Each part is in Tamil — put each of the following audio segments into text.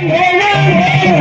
பொள்ளாச்சி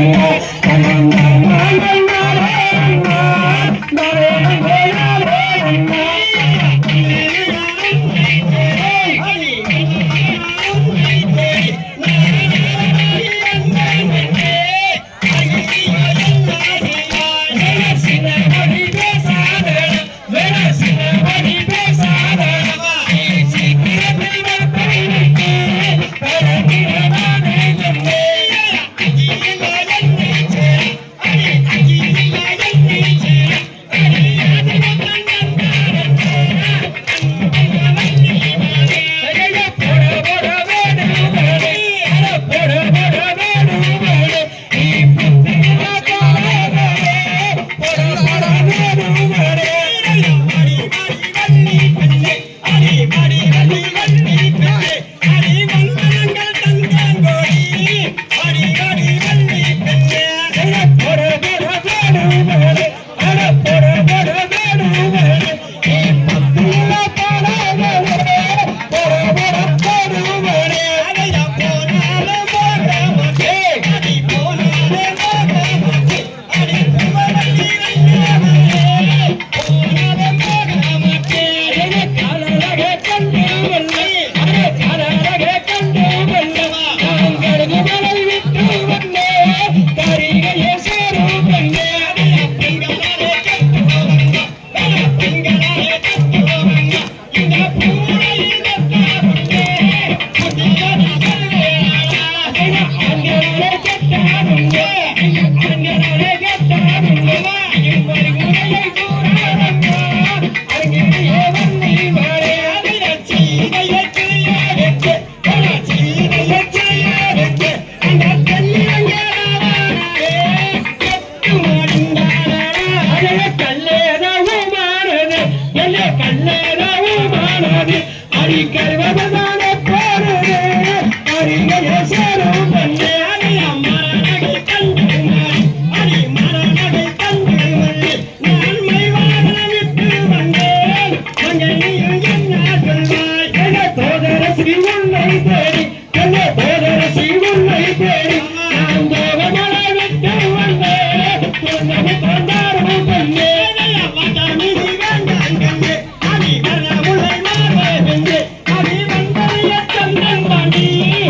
Dale.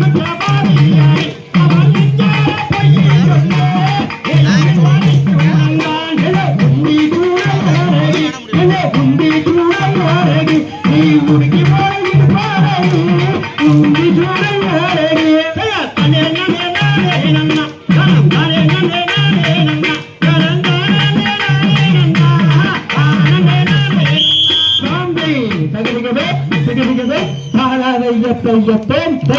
I'm दैय्यतेन